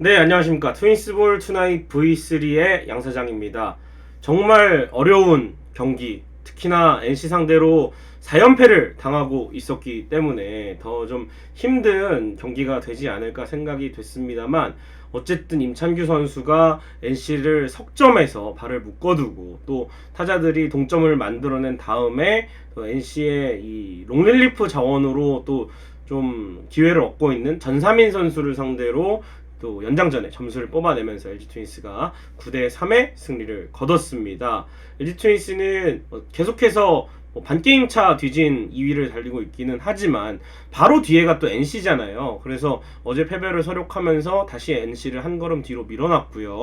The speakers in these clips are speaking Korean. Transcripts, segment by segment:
네, 안녕하십니까. 트윈스볼 투나잇 V3의 양 사장입니다. 정말 어려운 경기, 특히나 NC 상대로 4연패를 당하고 있었기 때문에 더 좀 힘든 경기가 되지 않을까 생각이 됐습니다만 어쨌든 임찬규 선수가 NC를 석점에서 발을 묶어두고 또 타자들이 동점을 만들어낸 다음에 또 NC의 이 롱릴리프 자원으로 또좀 기회를 얻고 있는 전사민 선수를 상대로 또 연장전에 점수를 뽑아내면서 LG 트윈스가 9대 3의 승리를 거뒀습니다. LG 트윈스는 어, 계속해서 뭐 반게임 차 뒤진 2위를 달리고 있기는 하지만 바로 뒤에가 또 NC잖아요. 그래서 어제 패배를 서력하면서 다시 NC를 한 걸음 뒤로 밀어놨고요.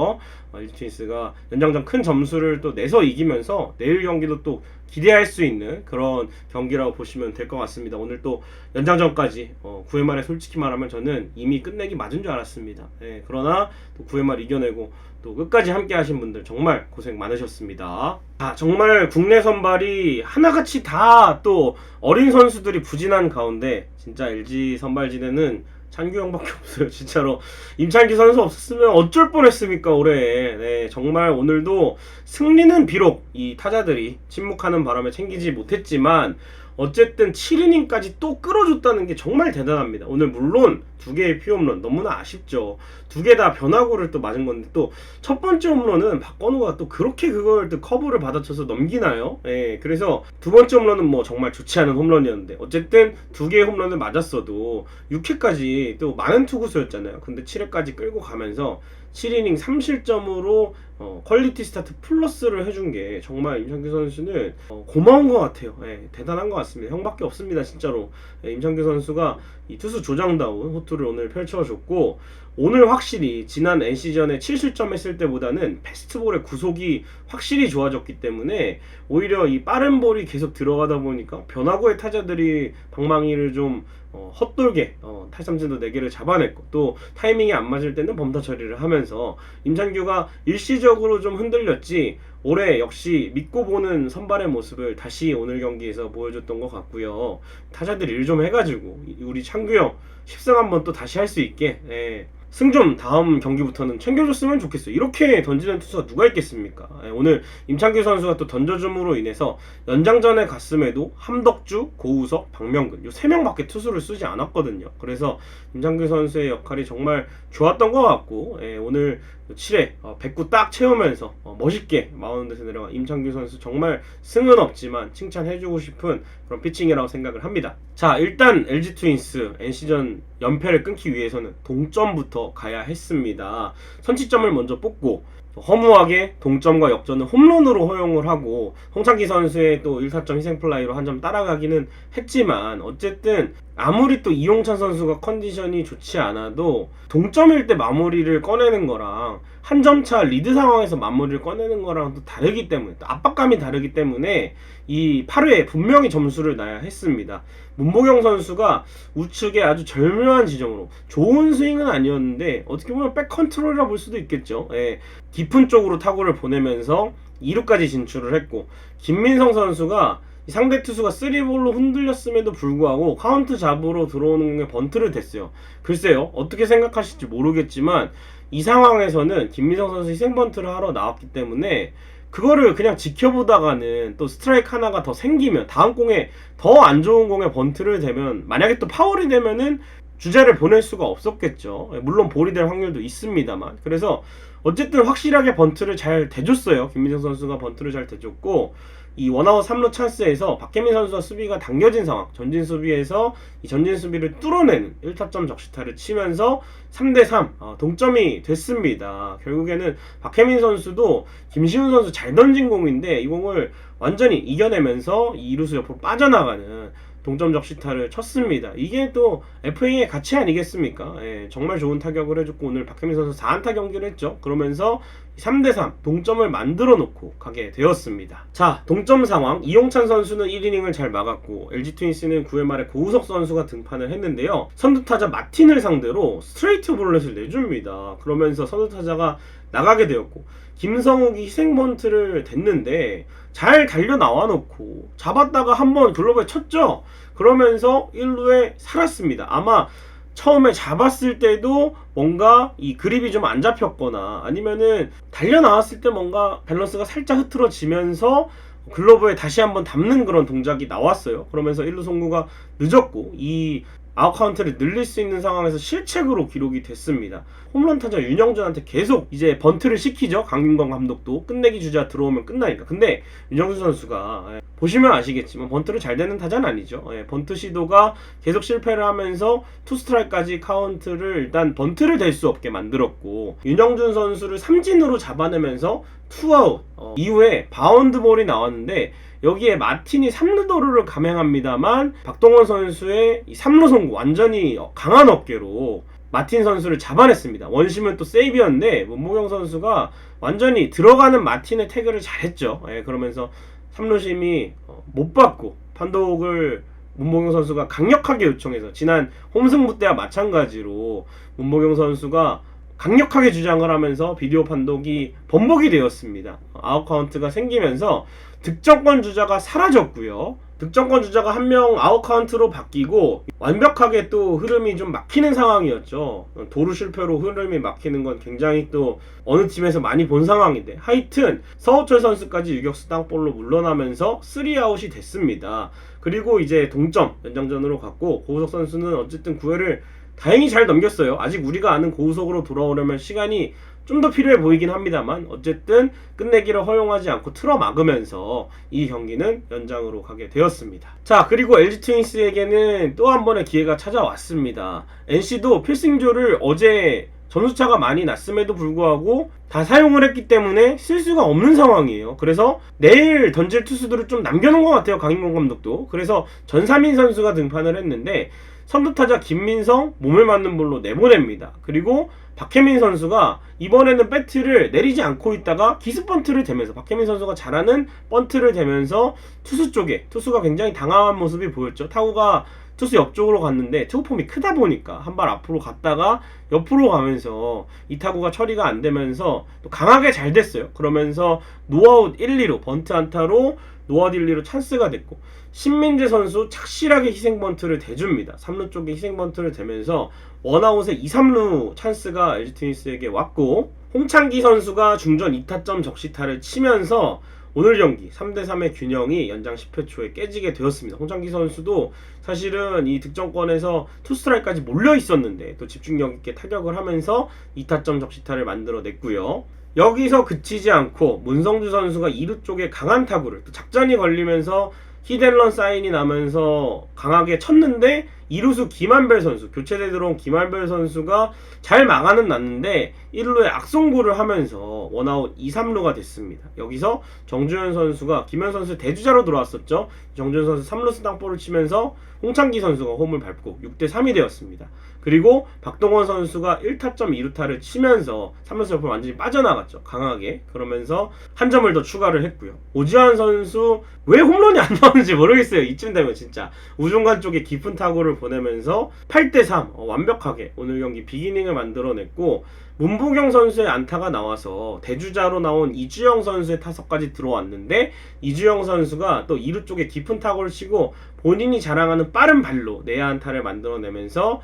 어, LG 트윈스가 연장전 큰 점수를 또 내서 이기면서 내일 경기도 또 기대할 수 있는 그런 경기라고 보시면 될 것 같습니다. 오늘 또 연장전까지 어, 9회 말에 솔직히 말하면 저는 이미 끝내기 맞은 줄 알았습니다. 예, 그러나 또 9회 말 이겨내고 또 끝까지 함께 하신 분들 정말 고생 많으셨습니다. 아, 정말 국내 선발이 하나같이 다 또 어린 선수들이 부진한 가운데 진짜 LG 선발진에는 찬규 형밖에 없어요. 진짜로 임찬기 선수 없었으면 어쩔 뻔했습니까 올해. 네, 정말 오늘도 승리는 비록 이 타자들이 침묵하는 바람에 챙기지 못했지만 어쨌든 7이닝까지 또 끌어줬다는 게 정말 대단합니다. 오늘 물론 두 개의 피홈런 너무나 아쉽죠. 두 개 다 변화구를 또 맞은 건데 또 첫 번째 홈런은 박건우가 또 그렇게 그걸 또 커브를 받아쳐서 넘기나요? 예, 그래서 두 번째 홈런은 뭐 정말 좋지 않은 홈런이었는데 어쨌든 두 개의 홈런을 맞았어도 6회까지 또 많은 투구수였잖아요. 근데 7회까지 끌고 가면서 7이닝 3실점으로 어, 퀄리티 스타트 플러스를 해준 게 정말 임창규 선수는 어, 고마운 것 같아요. 예, 대단한 것 같습니다. 형밖에 없습니다, 진짜로. 예, 임창규 선수가 이 투수 조장다운 호투를 오늘 펼쳐줬고 오늘 확실히 지난 NC전에 7실점 했을 때보다는 패스트볼의 구속이 확실히 좋아졌기 때문에 오히려 이 빠른 볼이 계속 들어가다 보니까 변화구의 타자들이 방망이를 좀 어, 헛돌게 어, 탈삼진도 4개를 잡아냈고 또 타이밍이 안 맞을 때는 범타 처리를 하면서 임창규가 일시적으로 좀 흔들렸지 올해 역시 믿고 보는 선발의 모습을 다시 오늘 경기에서 보여줬던 것 같고요. 타자들 일 좀 해가지고 우리 창규 형 10승 한번 또 다시 할 수 있게 예. 승 좀 다음 경기부터는 챙겨줬으면 좋겠어요. 이렇게 던지는 투수가 누가 있겠습니까? 예, 오늘 임창규 선수가 또 던져줌으로 인해서 연장전에 갔음에도 함덕주, 고우석, 박명근 이세 명밖에 투수를 쓰지 않았거든요. 그래서 임창규 선수의 역할이 정말 좋았던 것 같고 예, 오늘 7회 어, 109 딱 채우면서 어, 멋있게 마운드에서 내려간 임창규 선수 정말 승은 없지만 칭찬해주고 싶은 그런 피칭이라고 생각을 합니다. 자 일단 LG 트윈스 NC전 연패를 끊기 위해서는 동점부터 가야 했습니다. 선취점을 먼저 뽑고 허무하게 동점과 역전을 홈런으로 허용을 하고 홍창기 선수의 또 1타점 희생플라이로 한 점 따라가기는 했지만 어쨌든 아무리 또 이용찬 선수가 컨디션이 좋지 않아도 동점일 때 마무리를 꺼내는 거랑 한 점 차 리드 상황에서 마무리를 꺼내는 거랑 또 다르기 때문에 또 압박감이 다르기 때문에 이 8회에 분명히 점수를 놔야 했습니다. 문보경 선수가 우측에 아주 절묘한 지점으로 좋은 스윙은 아니었는데 어떻게 보면 백 컨트롤이라 볼 수도 있겠죠. 예, 깊은 쪽으로 타구를 보내면서 2루까지 진출을 했고 김민성 선수가 이 상대 투수가 3볼로 흔들렸음에도 불구하고 카운트 잡으로 들어오는 게 번트를 댔어요. 글쎄요, 어떻게 생각하실지 모르겠지만 이 상황에서는 김민성 선수 희생 번트를 하러 나왔기 때문에 그거를 그냥 지켜보다가는 또 스트라이크 하나가 더 생기면 다음 공에 더 안 좋은 공에 번트를 대면 만약에 또 파울이 되면은 주자를 보낼 수가 없었겠죠. 물론 볼이 될 확률도 있습니다만. 그래서 어쨌든 확실하게 번트를 잘 대줬어요. 김민성 선수가 번트를 잘 대줬고 이 원아웃 3루 찬스에서 박혜민 선수가 수비가 당겨진 상황, 전진 수비에서 이 전진 수비를 뚫어내는 1타점 적시타를 치면서 3대 3 어, 동점이 됐습니다. 결국에는 박혜민 선수도 김시훈 선수 잘 던진 공인데 이 공을 완전히 이겨내면서 이 이루수 옆으로 빠져나가는 동점 적시타를 쳤습니다. 이게 또 FA의 가치 아니겠습니까? 예, 정말 좋은 타격을 해줬고 오늘 박혜민 선수 4안타 경기를 했죠. 그러면서 3대3 동점을 만들어 놓고 가게 되었습니다. 자, 동점 상황. 이용찬 선수는 1이닝을 잘 막았고 LG 트윈스는 9회 말에 고우석 선수가 등판을 했는데요. 선두 타자 마틴을 상대로 스트레이트 볼넷을 내줍니다. 그러면서 선두 타자가 나가게 되었고 김성욱이 희생 번트를 댔는데 잘 달려 나와 놓고 잡았다가 한번 글로벌 쳤죠. 그러면서 1루에 살았습니다. 아마 처음에 잡았을 때도 뭔가 이 그립이 좀 안 잡혔거나 아니면은 달려 나왔을 때 뭔가 밸런스가 살짝 흐트러지면서 글러브에 다시 한번 담는 그런 동작이 나왔어요. 그러면서 1루 송구가 늦었고 이 아웃 카운트를 늘릴 수 있는 상황에서 실책으로 기록이 됐습니다. 홈런 타자 윤영준한테 계속 이제 번트를 시키죠. 강윤광 감독도 끝내기 주자 들어오면 끝나니까. 근데 윤영준 선수가 예, 보시면 아시겠지만 번트를 잘 되는 타자는 아니죠. 예, 번트 시도가 계속 실패를 하면서 투 스트라이크까지 카운트를 일단 번트를 될 수 없게 만들었고 윤영준 선수를 삼진으로 잡아내면서 투아웃 어, 이후에 바운드 볼이 나왔는데 여기에 마틴이 3루도루를 감행합니다만 박동원 선수의 이 3루 송구 완전히 강한 어깨로 마틴 선수를 잡아냈습니다. 원심은 또 세이비였는데 문보경 선수가 완전히 들어가는 마틴의 태그를 잘했죠. 예, 그러면서 3루심이 어, 못 받고 판독을 문보경 선수가 강력하게 요청해서 지난 홈승부 때와 마찬가지로 문보경 선수가 강력하게 주장을 하면서 비디오 판독이 번복이 되었습니다. 아웃 카운트가 생기면서 득점권 주자가 사라졌고요. 득점권 주자가 한 명 아웃 카운트로 바뀌고 완벽하게 또 흐름이 좀 막히는 상황이었죠. 도루 실패로 흐름이 막히는 건 굉장히 또 어느 팀에서 많이 본 상황인데 하여튼 서호철 선수까지 유격수 땅볼로 물러나면서 3아웃이 됐습니다. 그리고 이제 동점 연장전으로 갔고 고우석 선수는 어쨌든 9회를 다행히 잘 넘겼어요. 아직 우리가 아는 고우석으로 돌아오려면 시간이 좀 더 필요해 보이긴 합니다만 어쨌든 끝내기를 허용하지 않고 틀어 막으면서 이 경기는 연장으로 가게 되었습니다. 자 그리고 LG 트윈스에게는 또 한 번의 기회가 찾아왔습니다. NC도 필승조를 어제 전수차가 많이 났음에도 불구하고 다 사용을 했기 때문에 쓸 수가 없는 상황이에요. 그래서 내일 던질 투수들을 좀 남겨놓은 것 같아요. 강인공 감독도. 그래서 전사민 선수가 등판을 했는데 선두타자 김민성 몸을 맞는 볼로 내보냅니다. 그리고 박혜민 선수가 이번에는 배트를 내리지 않고 있다가 기습 번트를 대면서 박혜민 선수가 잘하는 번트를 대면서 투수 쪽에 투수가 굉장히 당황한 모습이 보였죠. 타구가 투수 옆쪽으로 갔는데 투구폼이 크다 보니까 한 발 앞으로 갔다가 옆으로 가면서 이 타구가 처리가 안 되면서 또 강하게 잘 됐어요. 그러면서 노아웃 1, 2로 번트 안타로 노아웃 1, 2로 찬스가 됐고 신민재 선수 착실하게 희생 번트를 대줍니다. 3루 쪽에 희생 번트를 대면서 원아웃에 2, 3루 찬스가 LG 트윈스에게 왔고 홍창기 선수가 중전 2타점 적시타를 치면서 오늘 경기 3대3의 균형이 연장 10회 초에 깨지게 되었습니다. 홍창기 선수도 사실은 이 득점권에서 투스트라이크까지 몰려 있었는데 또 집중력 있게 타격을 하면서 2타점 적시타를 만들어냈고요. 여기서 그치지 않고 문성주 선수가 2루 쪽에 강한 타구를 또 작전이 걸리면서 히델런 사인이 나면서 강하게 쳤는데 이루수 김한별 선수 교체돼 들어온 김한별 선수가 잘 막아는 났는데 1루에 악송구를 하면서 원아웃 2, 3루가 됐습니다. 여기서 정주현 선수가 김현 선수 대주자로 들어왔었죠. 정주현 선수 3루스 땅볼을 치면서 홍창기 선수가 홈을 밟고 6대 3이 되었습니다. 그리고 박동원 선수가 1타점 2루타를 치면서 3루스 옆으로 완전히 빠져나갔죠. 강하게. 그러면서 한 점을 더 추가를 했고요. 오지환 선수 왜 홈런이 안 나오는지 모르겠어요. 이쯤 되면 진짜 우중간 쪽에 깊은 타구를 보내면서 8대 3 어, 완벽하게 오늘 경기 비기닝을 만들어냈고 문보경 선수의 안타가 나와서 대주자로 나온 이주영 선수의 타석까지 들어왔는데 이주영 선수가 또 2루 쪽에 깊은 타구를 치고 본인이 자랑하는 빠른 발로 내야 안타를 만들어내면서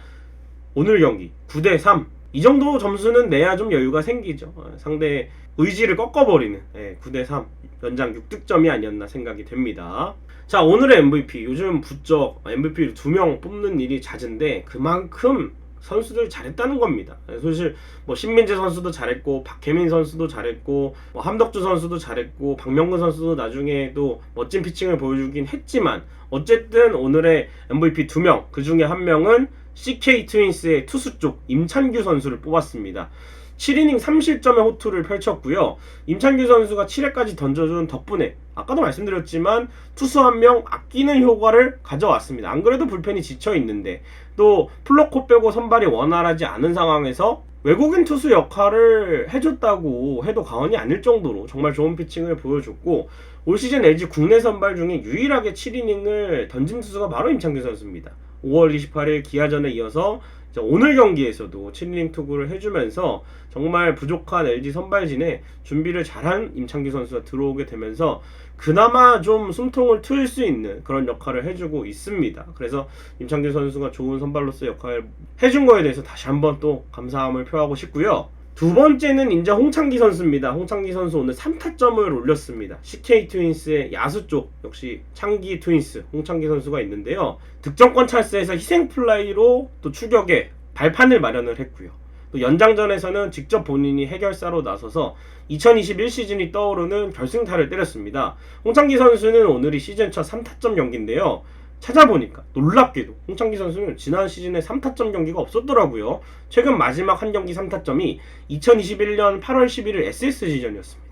오늘 경기 9대 3. 이 정도 점수는 내야 좀 여유가 생기죠. 어, 상대 의지를 꺾어버리는 예, 9대 3 연장 6득점이 아니었나 생각이 됩니다. 자 오늘의 MVP 요즘 부쩍 MVP를 두 명 뽑는 일이 잦은데 그만큼 선수들 잘했다는 겁니다. 예, 사실 뭐 신민재 선수도 잘했고 박혜민 선수도 잘했고 뭐 함덕주 선수도 잘했고 박명근 선수도 나중에 또 멋진 피칭을 보여주긴 했지만 어쨌든 오늘의 MVP 두 명 그 중에 한 명은 CK 트윈스의 투수 쪽 임찬규 선수를 뽑았습니다. 7이닝 3실점의 호투를 펼쳤고요. 임찬규 선수가 7회까지 던져준 덕분에 아까도 말씀드렸지만 투수 한 명 아끼는 효과를 가져왔습니다. 안 그래도 불펜이 지쳐 있는데 또 플로코 빼고 선발이 원활하지 않은 상황에서 외국인 투수 역할을 해줬다고 해도 과언이 아닐 정도로 정말 좋은 피칭을 보여줬고 올 시즌 LG 국내 선발 중에 유일하게 7이닝을 던진 투수가 바로 임창규 선수입니다. 5월 28일 기아전에 이어서 자, 오늘 경기에서도 7이닝 투구를 해주면서 정말 부족한 LG 선발진에 준비를 잘한 임창기 선수가 들어오게 되면서 그나마 좀 숨통을 트일 수 있는 그런 역할을 해주고 있습니다. 그래서 임창기 선수가 좋은 선발로서 역할을 해준 거에 대해서 다시 한번 또 감사함을 표하고 싶고요. 두 번째는 인자 홍창기 선수입니다. 홍창기 선수 오늘 3타점을 올렸습니다. CK 트윈스의 야수 쪽 역시 창기 트윈스 홍창기 선수가 있는데요. 득점권 찬스에서 희생 플라이로 또 추격에 발판을 마련을 했고요. 또 연장전에서는 직접 본인이 해결사로 나서서 2021 시즌이 떠오르는 결승타를 때렸습니다. 홍창기 선수는 오늘이 시즌 첫 3타점 경기인데요. 찾아보니까 놀랍게도 홍창기 선수는 지난 시즌에 3타점 경기가 없었더라고요. 최근 마지막 한 경기 3타점이 2021년 8월 11일 SSG전이었습니다.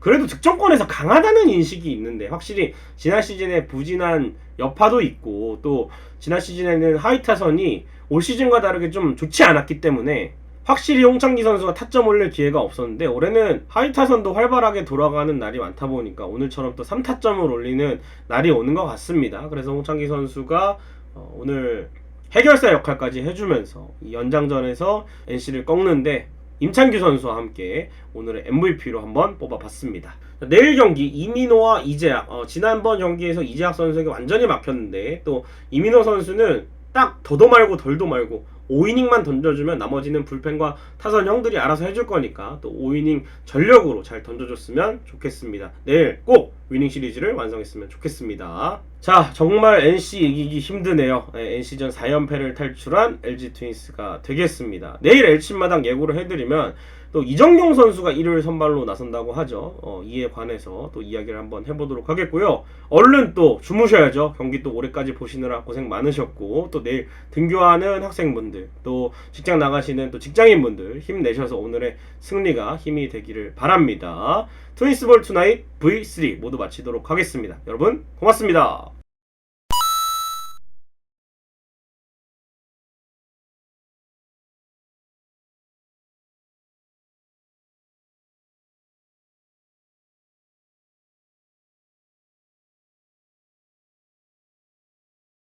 그래도 득점권에서 강하다는 인식이 있는데 확실히 지난 시즌에 부진한 여파도 있고 또 지난 시즌에는 하이타선이 올 시즌과 다르게 좀 좋지 않았기 때문에 확실히 홍창기 선수가 타점 올릴 기회가 없었는데 올해는 하이타선도 활발하게 돌아가는 날이 많다 보니까 오늘처럼 또 3타점을 올리는 날이 오는 것 같습니다. 그래서 홍창기 선수가 어, 오늘 해결사 역할까지 해주면서 이 연장전에서 NC를 꺾는데 임창규 선수와 함께 오늘의 MVP로 한번 뽑아봤습니다. 자, 내일 경기 이민호와 이재학 어, 지난번 경기에서 이재학 선수에게 완전히 막혔는데 또 이민호 선수는 딱 더도 말고 덜도 말고 5이닝만 던져주면 나머지는 불펜과 타선 형들이 알아서 해줄 거니까 또 5이닝 전력으로 잘 던져줬으면 좋겠습니다. 내일 꼭 위닝 시리즈를 완성했으면 좋겠습니다. 자, 정말 NC 이기기 힘드네요. 네, NC전 4연패를 탈출한 LG 트윈스가 되겠습니다. 내일 엘친마당 예고를 해드리면 또 이정용 선수가 일요일 선발로 나선다고 하죠. 어, 이에 관해서 또 이야기를 한번 해보도록 하겠고요. 얼른 또 주무셔야죠. 경기 또 올해까지 보시느라 고생 많으셨고 또 내일 등교하는 학생분들 또 직장 나가시는 또 직장인분들 힘내셔서 오늘의 승리가 힘이 되기를 바랍니다. 트윈스볼 투나잇 V3 모두 마치도록 하겠습니다. 여러분 고맙습니다.